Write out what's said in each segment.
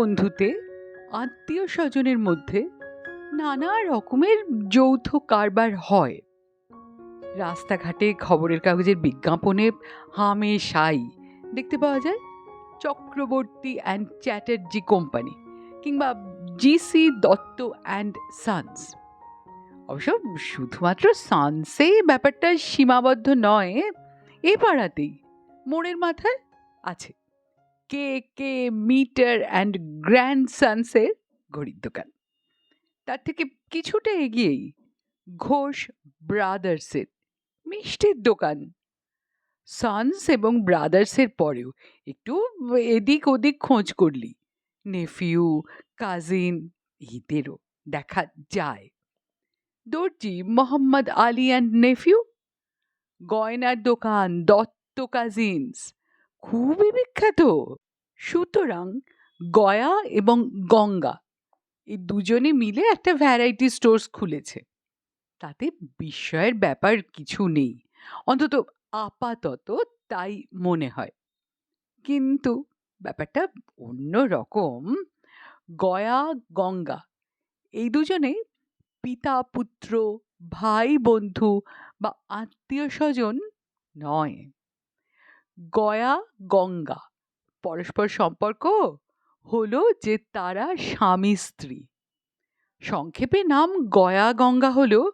বন্ধুতে আত্মীয় স্বজনের মধ্যে নানা রকমের যৌথ কারবার হয়। রাস্তাঘাটে খবরের কাগজের বিজ্ঞাপনে হামেশাই দেখতে পাওয়া যায় চক্রবর্তী অ্যান্ড চ্যাটার্জি কোম্পানি কিংবা G C Dutta and sons. অবশ্য শুধুমাত্র সানসে ব্যাপারটা সীমাবদ্ধ নয়, এ পাড়াতেই মোড়ের মাথায় আছে। K K Mitter and grand সানসের ঘড়ির দোকান। তার থেকে কিছুটা এগিয়েই ঘোষ ব্রাদার্সের মিষ্টির দোকান। সানস এবং ব্রাদার্সের পরেও একটু এদিক ওদিক খোঁজ করলি। নেফিউ, কাজিন এদেরও দেখা যায়। দর্জি, মোহাম্মদ আলী অ্যান্ড নেফিউ। গয়নার দোকান, দত্ত কাজিনস। খুবই বিখ্যাত। সুতরাং গয়া এবং গঙ্গা এই দুজনে মিলে একটা ভ্যারাইটি স্টোর্স খুলেছে। তাতে বিস্ময়ের ব্যাপার কিছু নেই। অন্তত আপাতত তাই মনে হয়। কিন্তু ব্যাপারটা অন্য রকম। গয়া, গঙ্গা এই দুজনে পিতা, পুত্র, ভাই, বন্ধু বা আত্মীয় স্বজন নয়। গয়া, গঙ্গা পরস্পর সম্পর্ক হলো যে তারা স্বামী, স্ত্রী। সংক্ষেপে নাম গয়া গঙ্গা হলো,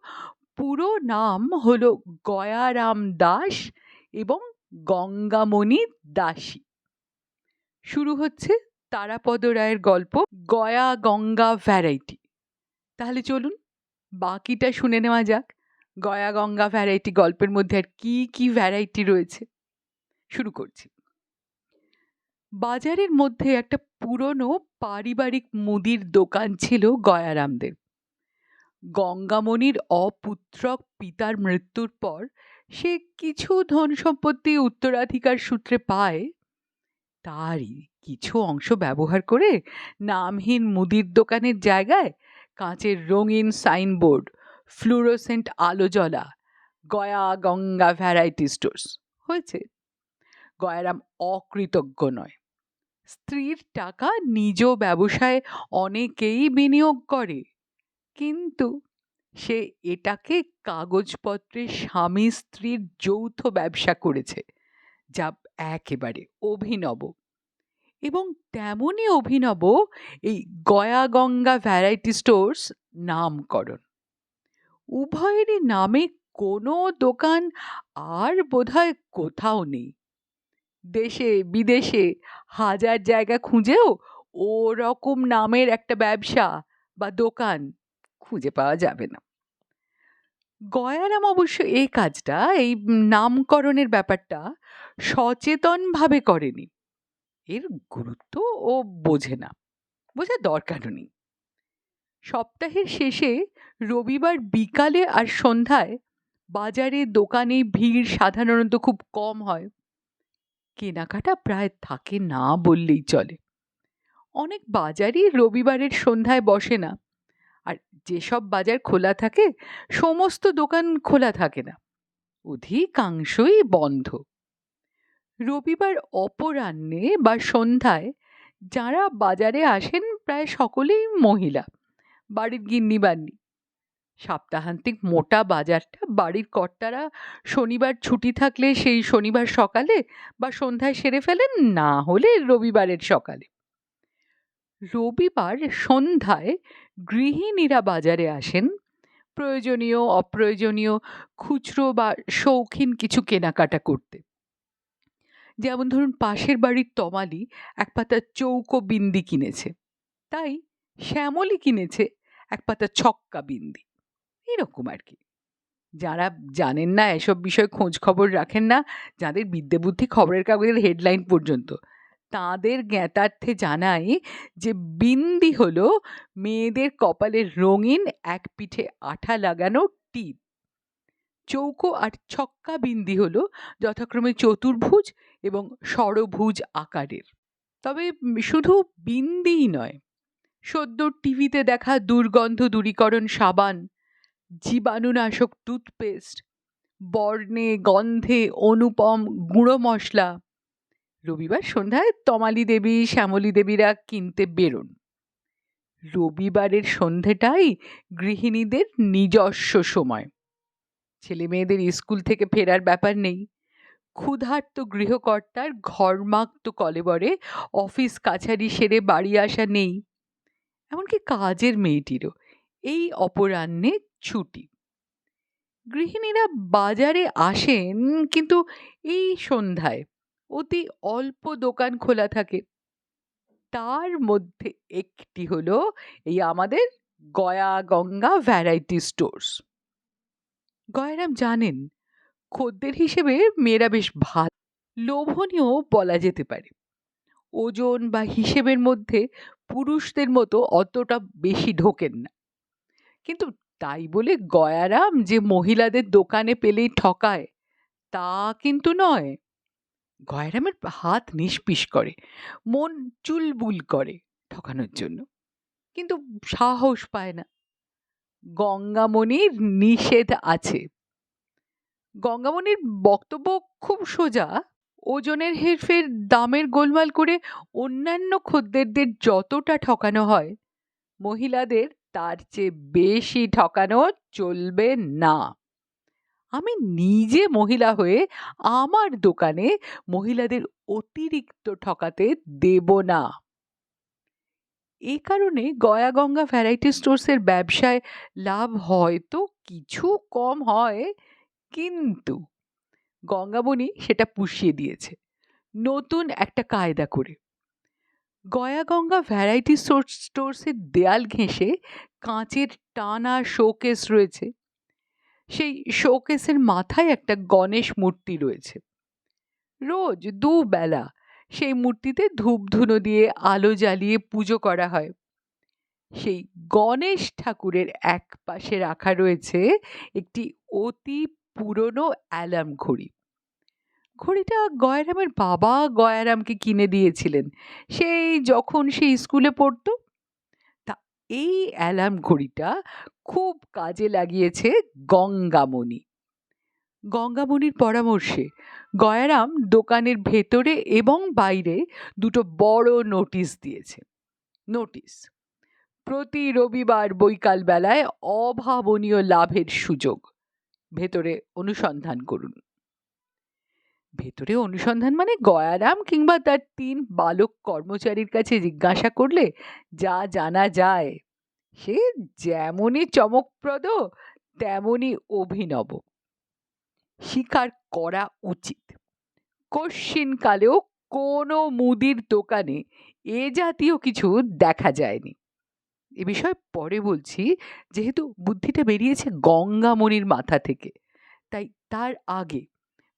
পুরো নাম হলো গয়ারাম দাস এবং গঙ্গামণি দাসী। শুরু হচ্ছে তারাপদ রায়ের গল্প গয়া গঙ্গা ভ্যারাইটি তাহলে চলুন বাকিটা শুনে নেওয়া যাক, গয়া গঙ্গা ভ্যারাইটি গল্পের মধ্যে আর কি কি ভ্যারাইটি রয়েছে। শুরু করছি। বাজারের মধ্যে একটা পুরনো পারিবারিক মুদির দোকান ছিল গয়ারামদের। গঙ্গামণির অপুত্রক পিতার মৃত্যুর পর সে কিছু ধন সম্পত্তি উত্তরাধিকার সূত্রে পায়। তারই কিছু অংশ ব্যবহার করে নামহীন মুদির দোকানের জায়গায় কাঁচের রঙিন সাইনবোর্ড, ফ্লুরোসেন্ট আলো জ্বলা গয়া গঙ্গা ভ্যারাইটি স্টোর্স হয়েছে। গয়ারাম অকৃতজ্ঞ নয়। স্ত্রীর টাকা নিজ ব্যবসায় অনেকেই বিনিয়োগ করে। কিন্তু সে এটাকে কাগজপত্রে স্বামী স্ত্রীর যৌথ ব্যবসা করেছে, যা একেবারে অভিনব। এবং তেমনই অভিনব এই গয়া গঙ্গা ভ্যারাইটি স্টোর্স নামকরণ। উভয়েরই নামে কোনো দোকান আর বোধহয় কোথাও নেই। দেশে, বিদেশে হাজার জায়গা খুঁজেও ওরকম নামের একটা ব্যবসা বা দোকান খুঁজে পাওয়া যাবে না। গয়ারাম অবশ্য এই কাজটা, এই নামকরণের ব্যাপারটা সচেতনভাবে করেনি। এর গুরুত্ব ও বোঝে না, বোঝার দরকারও নেই। সপ্তাহের শেষে রবিবার বিকালে আর সন্ধ্যায় বাজারে, দোকানে ভিড় সাধারণত খুব কম হয়। কেনাকাটা প্রায় থাকে না বললেই চলে। অনেক বাজারই রবিবারের সন্ধ্যায় বসে না। আর যেসব বাজার খোলা থাকে, সমস্ত দোকান খোলা থাকে না। অধিকাংশই বন্ধ। রবিবার অপরাহ্নে বা সন্ধ্যায় যারা বাজারে আসেন, প্রায় সকলেই মহিলা। বাড়ির গিন্নি বান্নি সপ্তাহান্তিক মোটা বাজারটা। বাড়ির কর্তারা শনিবার ছুটি থাকলে সেই শনিবার সকালে বা সন্ধ্যায় সেরে ফেলেন, না হলে রবিবারের সকালে। রবিবার সন্ধ্যায় গৃহিণীরা বাজারে আসেন। প্রয়োজনীয়, অপ্রয়োজনীয় খুচরো বা শৌখিন কিছু কেনাকাটা করতে। যেমন ধরুন, পাশের বাড়ির তমালি এক পাতা চৌকো বিন্দি কিনেছে। তাই শ্যামলি কিনেছে এক পাতা ছক্কা বিন্দি। এরকম আর কি যারা জানেন না এসব বিষয়ে খোঁজ খবর রাখেন না, যাদের বিদ্যে বুদ্ধি খবরের কাগজের হেডলাইন পর্যন্ত, তাদের জ্ঞাতার্থে জানাই যে বিন্দি হলো মেয়েদের কপালের রঙিন এক পিঠে আঠা লাগানো টিপ। চৌকো আর ছক্কা বিন্দি হলো যথাক্রমে চতুর্ভুজ এবং ষড়ভুজ আকারের। তবে শুধু বিন্দিই নয়, সদ্য টিভিতে দেখা দুর্গন্ধ দূরীকরণ সাবান জীবাণুনাশক টুথপেস্ট, বর্ণে, গন্ধে, অনুপম, গুঁড়ো মশলা। রবিবার সন্ধ্যায় তমালি দেবী, শ্যামলী দেবীরা কিনতে বেরোন। রবিবারের সন্ধেটাই গৃহিণীদের নিজস্ব সময়। ছেলে মেয়েদের স্কুল থেকে ফেরার ব্যাপার নেই। ক্ষুধার্ত গৃহকর্তার ঘর্মাক্ত কলেবরে অফিস কাছারি সেরে বাড়ি আসা নেই। এমনকি কাজের মেয়েটিরও। এই অপরাহ্নে ছুটি। গৃহিণীরা বাজারে আসেন কিন্তু এই সন্ধ্যায় অতি অল্প দোকান খোলা থাকে। তার মধ্যে একটি হলো এই আমাদের গয়া গঙ্গা ভ্যারাইটি স্টোর্স গয়ারাম জানেন, খদ্দের হিসেবে মেয়েরা বেশ ভালো, লোভনীয় বলা যেতে পারে। ওজন বা হিসেবের মধ্যে পুরুষদের মতো অতটা বেশি ঢোকেন না। কিন্তু তাই বলে গয়ারাম যে মহিলাদের দোকানে পেলেই ঠকায়, তা কিন্তু নয়। গয়ারামের হাত নিষ্পিস করে, মন চুলবুল করে ঠকানোর জন্য, কিন্তু সাহস পায় না। গঙ্গামণির নিষেধ আছে। গঙ্গামণির বক্তব্য খুব সোজা, ওজনের হেরফের, দামের গোলমাল করে অন্যান্য খদ্দেরদের যতটা ঠকানো হয়, মহিলাদের তার চেয়ে বেশি ঠকানো চলবে না। আমি নিজে মহিলা হয়ে আমার দোকানে মহিলাদের অতিরিক্ত ঠকাতে দেব না। এই কারণে গয়া গঙ্গা ভ্যারাইটি স্টোর্সের ব্যবসায় লাভ হয়তো কিছু কম হয়, কিন্তু গঙ্গাবনি সেটা পুষিয়ে দিয়েছে। নতুন একটা কায়দা করে। গয়া গঙ্গা ভ্যারাইটি স্টোর্সের দেয়াল ঘেঁষে কাঁচের টানা শোকেস রয়েছে। সেই শোকেসের মাথায় একটা গণেশ মূর্তি রয়েছে। রোজ দুবেলা সেই মূর্তিতে ধূপধুনো দিয়ে আলো জ্বালিয়ে পুজো করা হয়। সেই গণেশ ঠাকুরের এক পাশে রাখা রয়েছে একটি অতি পুরনো অ্যালার্ম ঘড়ি। ঘড়িটা গয়ারামের বাবা গয়ারামকে কিনে দিয়েছিলেন। সেই যখন সে স্কুলে পড়তো, তা এই অ্যালার্ম ঘড়িটা খুব কাজে লাগিয়েছে গঙ্গামণি। গঙ্গামণির পরামর্শে গয়ারাম দোকানের ভেতরে এবং বাইরে দুটো বড় নোটিশ দিয়েছে। নোটিশ, প্রতি রবিবার বৈকালবেলায় অভাবনীয় লাভের সুযোগ। ভেতরে অনুসন্ধান করুন। ভেতরে অনুসন্ধান মানে গয়ারাম কিংবা তার তিন বালক কর্মচারীর কাছে জিজ্ঞাসা করলে যা জানা যায়। সে যেমনই চমকপ্রদ, তেমনই অভিনব। স্বীকার করা উচিত। কশ্চিনকালেও কোনো মুদির দোকানে এ জাতীয় কিছু দেখা যায়নি। এ বিষয়ে পরে বলছি, যেহেতু বুদ্ধিটা বেরিয়েছে গঙ্গামণির মাথা থেকে, তাই তার আগে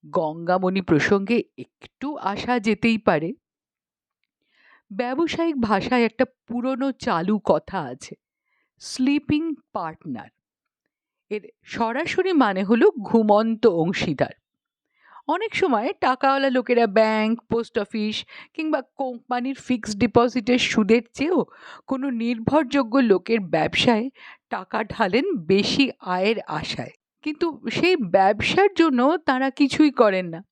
গঙ্গামণি প্রসঙ্গে একটু আসা যেতেই পারে। ব্যবসায়িক ভাষায় একটা পুরনো চালু কথা আছে স্লিপিং পার্টনার এর সরাসরি মানে হলো ঘুমন্ত অংশীদার। অনেক সময় টাকাওয়ালা লোকেরা ব্যাংক পোস্ট অফিস কিংবা কোম্পানির ফিক্সড ডিপোজিটের সুদের চেয়েও কোনো নির্ভরযোগ্য লোকের ব্যবসায় টাকা ঢালেন বেশি আয়ের আশায়। কিন্তু সেই ব্যবসার জন্য তারা কিছুই করেন না।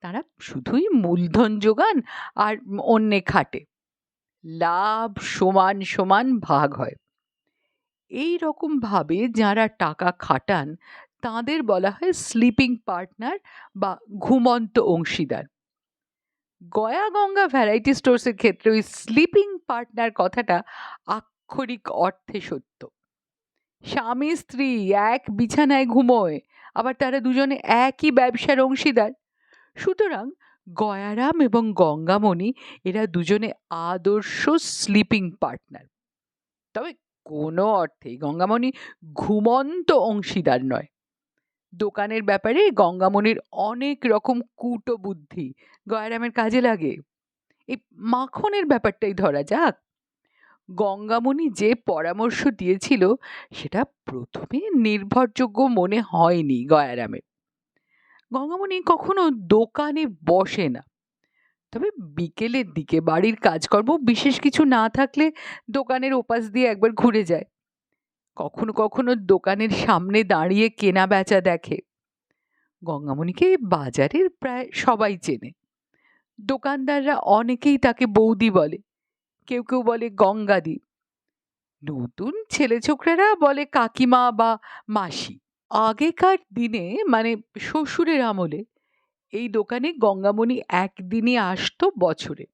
তারা শুধুই মূলধন যোগান আর অন্যে খাটে। লাভ সমান সমান ভাগ হয়। এই রকমভাবে যারা টাকা খাটান, তাদের বলা হয় স্লিপিং পার্টনার বা ঘুমন্ত অংশীদার। গয়া গঙ্গা ভ্যারাইটি স্টোর্সের ক্ষেত্রে ওই স্লিপিং পার্টনার কথাটা আক্ষরিক অর্থে সত্য। স্বামী, স্ত্রী এক বিছানায় ঘুমোয়, আবার তারা দুজনে একই ব্যবসার অংশীদার। সুতরাং গয়ারাম এবং গঙ্গামণি এরা দুজনে আদর্শ স্লিপিং পার্টনার তবে কোনো অর্থেই গঙ্গামণি ঘুমন্ত অংশীদার নয়। দোকানের ব্যাপারে গঙ্গামণির অনেক রকম কুটো বুদ্ধি গয়ারামের কাজে লাগে। এই মাখনের ব্যাপারটাই ধরা যাক। গঙ্গামণি যে পরামর্শ দিয়েছিল, সেটা প্রথমে নির্ভরযোগ্য মনে হয়নি গয়ারামের। গঙ্গামণি কখনো দোকানে বসে না। তবে বিকেলের দিকে বাড়ির কাজকর্ম বিশেষ কিছু না থাকলে দোকানের ওপাশ দিয়ে একবার ঘুরে যায়। কখনো কখনো দোকানের সামনে দাঁড়িয়ে কেনা বেচা দেখে। গঙ্গামণিকে বাজারের প্রায় সবাই চেনে। দোকানদাররা অনেকেই তাকে বৌদি বলে। কেউ কেউ বলে গঙ্গাদি নতুন ছেলে ছোকরারা বলে কাকিমা বা মাসি। আগেকার দিনে মানে শ্বশুরের আমলে এই দোকানে গঙ্গামণি একদিনই আসতো বছরে।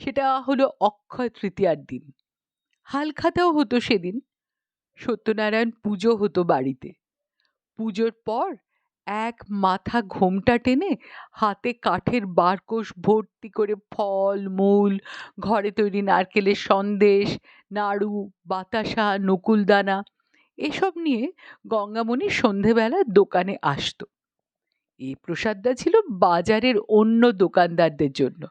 সেটা হলো অক্ষয় তৃতীয়ার দিন। হালখাতাও হতো সেদিন। সত্যনারায়ণ পুজো হতো বাড়িতে। পুজোর পর এক মাথা ঘোমটা টেনে হাতে কাঠের বারকোষ ভর্তি করে ফল, মূল, ঘরে তৈরি নারকেলের সন্দেশ, নাড়ু, বাতাসা, নকুলদানা এসব নিয়ে গঙ্গামণি সন্ধেবেলা দোকানে আসতো। এই প্রসাদটা ছিল বাজারের অন্য দোকানদারদের জন্য।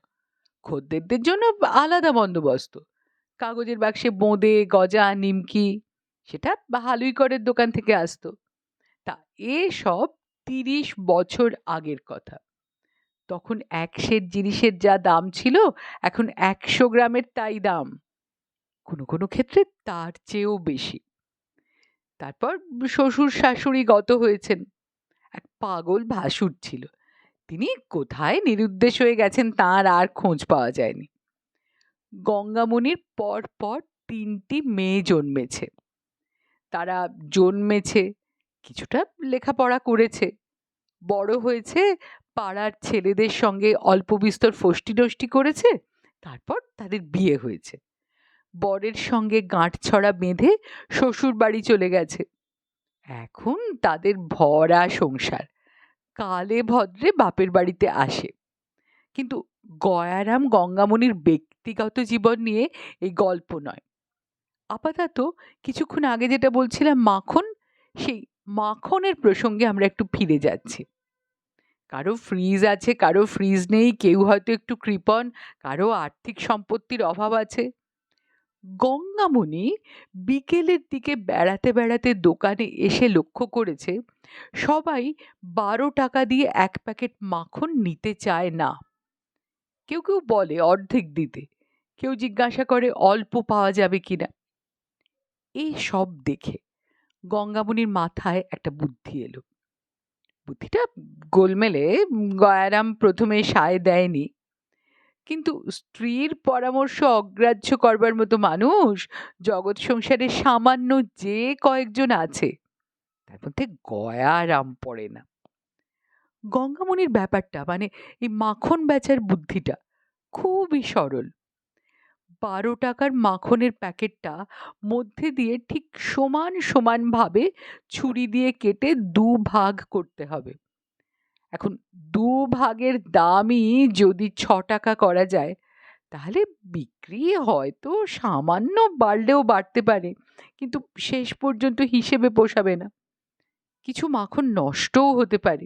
খদ্দেরদের জন্য আলাদা বন্দোবস্ত। কাগজের বাক্সে বোঁদে, গজা, নিমকি, সেটা হালুই দোকান থেকে আসতো। তা এসব তিরিশ বছর আগের কথা। তখন এক সের জিনিসের যা দাম ছিল, এখন একশো গ্রামের তাই দাম। কোনো কোনো ক্ষেত্রে তার চেয়েও বেশি। তারপর শ্বশুর শাশুড়ি গত হয়েছেন। এক পাগল ভাসুর ছিল। তিনি কোথায় নিরুদ্দেশ হয়ে গেছেন তার আর খোঁজ পাওয়া যায়নি। গঙ্গামণির পর পর তিনটি মেয়ে জন্মেছে। তারা জন্মেছে কিছুটা লেখাপড়া করেছে। বড় হয়েছে, পাড়ার ছেলেদের সঙ্গে অল্প বিস্তর ফষ্টি নষ্টি করেছে, তারপর তাদের বিয়ে হয়েছে। বরের সঙ্গে গাঁট ছড়া বেঁধে শ্বশুর বাড়ি চলে গেছে। এখন তাদের ভরা সংসার। কালে ভদ্রে বাপের বাড়িতে আসে। কিন্তু গয়ারাম গঙ্গামণির ব্যক্তিগত জীবন নিয়ে এই গল্প নয়। আপাতত কিছুক্ষণ আগে যেটা বলছিলাম মাখন, সেই মাখনের প্রসঙ্গে আমরা একটু ফিরে যাচ্ছি। কারও ফ্রিজ আছে, কারও ফ্রিজ নেই, কেউ হয়তো একটু কৃপণ, কারও আর্থিক সম্পত্তির অভাব আছে। গঙ্গামণি বিকেলের দিকে বেড়াতে বেড়াতে দোকানে এসে লক্ষ্য করেছে, সবাই বারো টাকা দিয়ে এক প্যাকেট মাখন নিতে চায় না। কেউ কেউ বলে অর্ধেক দিতে, কেউ জিজ্ঞাসা করে অল্প পাওয়া যাবে কিনা। এই সব দেখে গঙ্গামণির মাথায় একটা বুদ্ধি এলো। বুদ্ধিটা গোলমেলে গয়ারাম প্রথমে সায় দেয়নি। কিন্তু স্ত্রীর পরামর্শ অগ্রাহ্য করবার মতো মানুষ জগৎ সংসারে সামান্য যে কয়েকজন আছে, তার মধ্যে গয়ারাম পড়ে না। গঙ্গামণির ব্যাপারটা মানে এই মাখন বেচার বুদ্ধিটা খুবই সরল। বারো টাকার মাখনের প্যাকেটটা মধ্যে দিয়ে ঠিক সমান সমানভাবে ছুরি দিয়ে কেটে দু ভাগ করতে হবে। এখন দু ভাগের দামই যদি ছ টাকা করা যায়, তাহলে বিক্রি হয়তো সামান্য বাড়লেও বাড়তে পারে, কিন্তু শেষ পর্যন্ত হিসেবে পোষাবে না। কিছু মাখন নষ্টও হতে পারে।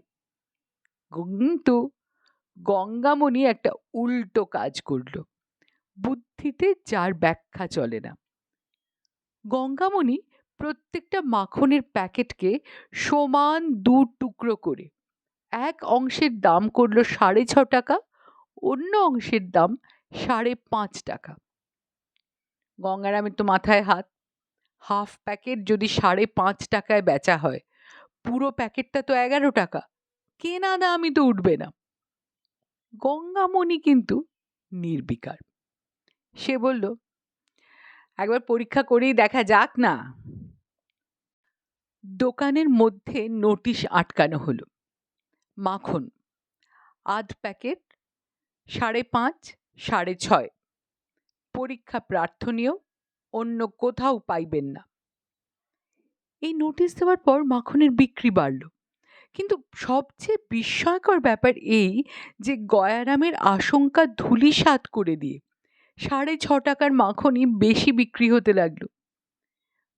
কিন্তু গঙ্গামণি একটা উল্টো কাজ করল। বুদ্ধিতে যার ব্যাখ্যা চলে না। গঙ্গামণি প্রত্যেকটা মাখনের প্যাকেটকে সমান দু টুকরো করে, এক অংশের দাম করল সাড়ে ছ টাকা, অন্য অংশের দাম সাড়ে পাঁচ টাকা। গঙ্গারামের তো মাথায় হাত, হাফ প্যাকেট যদি সাড়ে পাঁচ টাকায় বেচা হয়, পুরো প্যাকেটটা তো এগারো টাকা, কেনা দামই তো উঠবে না। গঙ্গামণি কিন্তু নির্বিকার। সে বলল, একবার পরীক্ষা করেই দেখা যাক না। দোকানের মধ্যে নোটিশ আটকানো হলো। মাখন, আধ প্যাকেট, সাড়ে পাঁচ, সাড়ে ছয়। পরীক্ষা প্রার্থনীয়, অন্য কোথাও পাইবেন না। এই নোটিশ দেওয়ার পর মাখনের বিক্রি বাড়ল। কিন্তু সবচেয়ে বিস্ময়কর ব্যাপার এই যে গয়ারামের আশঙ্কা ধূলিসাৎ করে দিয়ে সাড়ে ছ টাকার মাখনই বেশি বিক্রি হতে লাগল।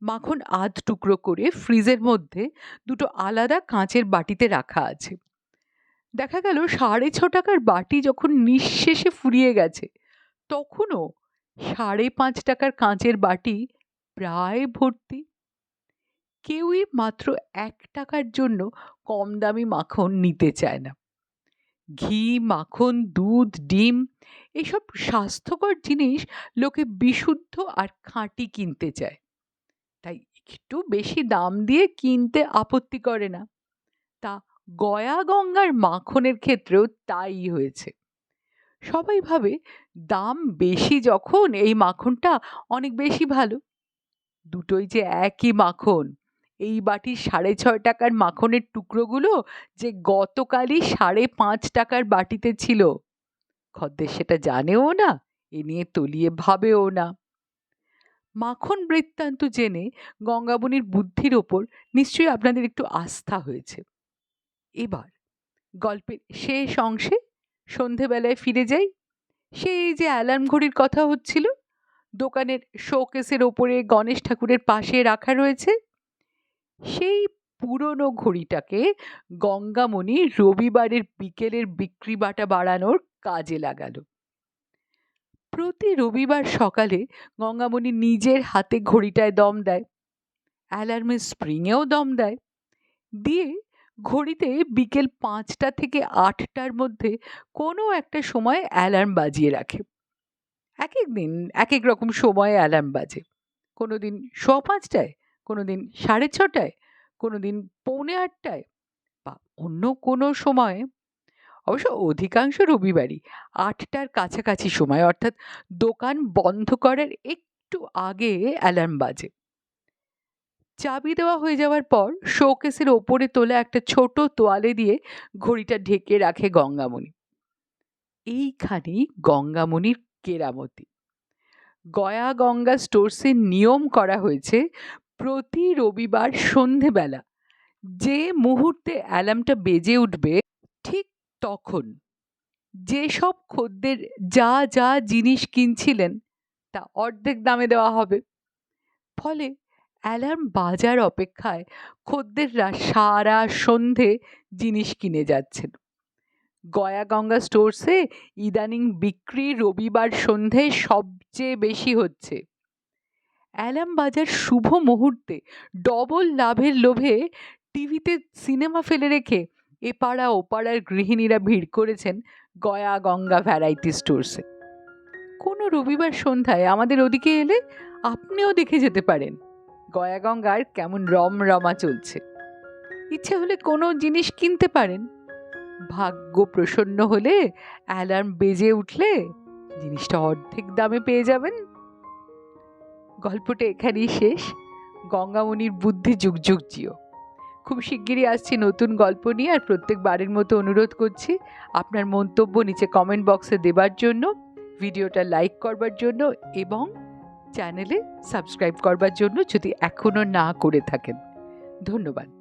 মাখন আধ টুকরো করে ফ্রিজের মধ্যে দুটো আলাদা কাঁচের বাটিতে রাখা আছে। দেখা গেল সাড়ে ছ টাকার বাটি যখন নিঃশেষে ফুরিয়ে গেছে, তখনও সাড়ে পাঁচ টাকার কাঁচের বাটি প্রায় ভর্তি। কেউই মাত্র এক টাকার জন্য কম দামি মাখন নিতে চায় না। ঘি, মাখন, দুধ, ডিম, এসব স্বাস্থ্যকর জিনিস লোকে বিশুদ্ধ আর খাঁটি কিনতে চায়। তাই একটু বেশি দাম দিয়ে কিনতে আপত্তি করে না। তা গয়া গঙ্গার মাখনের ক্ষেত্রেও তাই হয়েছে। সবাই ভাবে দাম বেশি যখন এই মাখনটা অনেক বেশি ভালো। দুটোই যে একই মাখন। এই বাটির সাড়ে ছয় টাকার মাখনের টুকরোগুলো যে গতকালই সাড়ে পাঁচ টাকার বাটিতে ছিল। খদ্দের সেটা জানেও না, এ নিয়ে তলিয়ে ভাবেও না। মাখন বৃত্তান্ত জেনে গঙ্গাবনির বুদ্ধির ওপর নিশ্চয়ই আপনাদের একটু আস্থা হয়েছে। এবার গল্পের শেষ অংশে সন্ধেবেলায় ফিরে যাই। সেই যে অ্যালার্ম ঘড়ির কথা হচ্ছিল, দোকানের শোকেসের ওপরে গণেশ ঠাকুরের পাশে রাখা রয়েছে। সেই পুরনো ঘড়িটাকে গঙ্গামণি রবিবারের বিকেলের বিক্রি বাটা বাড়ানোর কাজে লাগালো। প্রতি রবিবার সকালে গঙ্গামণি নিজের হাতে ঘড়িটায় দম দেয়। অ্যালার্মের স্প্রিংয়েও দম দেয়। দিয়ে ঘড়িতে বিকেল পাঁচটা থেকে আটটার মধ্যে কোনো একটা সময় অ্যালার্ম বাজিয়ে রাখে। এক এক দিন, এক এক রকম সময়ে অ্যালার্ম বাজে। কোনো দিন সোয়া পাঁচটায় কোনো দিন সাড়ে ছটায় কোনো দিন পৌনে আটটায় বা অন্য কোনো সময়, অবশ্য অধিকাংশ রবিবারই আটটার কাছাকাছি সময়, অর্থাৎ দোকান বন্ধ করার একটু আগে অ্যালার্ম বাজে। চাবি দেওয়া হয়ে যাওয়ার পর শোকেসের ওপরে তোলা একটা ছোট তোয়ালে দিয়ে ঘড়িটা ঢেকে রাখে গঙ্গামণি। এইখানেই গঙ্গামণির কেরামতি। গয়া গঙ্গা স্টোর্সের নিয়ম করা হয়েছে প্রতি রবিবার সন্ধেবেলা যে মুহূর্তে অ্যালার্মটা বেজে উঠবে, ঠিক তখন যেসব খদ্দের যা যা জিনিস কিনছিলেন, তা অর্ধেক দামে দেওয়া হবে। ফলে অ্যালার্ম বাজার অপেক্ষায় খদ্দেররা সারা সন্ধে জিনিস কিনে যাচ্ছেন। গয়া গঙ্গা স্টোর্সে ইদানিং বিক্রি রবিবার সন্ধে সবচেয়ে বেশি হচ্ছে। অ্যালার্ম বাজার শুভ মুহূর্তে, ডবল লাভের লোভে টিভিতে সিনেমা ফেলে রেখে এপাড়া ওপাড়ার গৃহিণীরা ভিড় করেছেন গয়া গঙ্গা ভ্যারাইটি স্টোর্সে কোনো রবিবার সন্ধ্যায় আমাদের ওদিকে এলে আপনিও দেখে যেতে পারেন। গয়া গঙ্গার কেমন রমরমা চলছে। ইচ্ছে হলে কোনো জিনিস কিনতে পারেন। ভাগ্য প্রসন্ন হলে অ্যালার্ম বেজে উঠলে জিনিসটা অর্ধেক দামে পেয়ে যাবেন। গল্পটা এখানেই শেষ। গঙ্গামণির বুদ্ধি যুগ যুগ জিও। খুব শিগগিরই আসছি নতুন গল্প নিয়ে আর প্রত্যেকবারের মতো অনুরোধ করছি আপনার মন্তব্য নিচে কমেন্ট বক্সে দেবার জন্য, ভিডিওটা লাইক করবার জন্য এবং চ্যানেলে সাবস্ক্রাইব করবার জন্য যদি এখনও না করে থাকেন। ধন্যবাদ।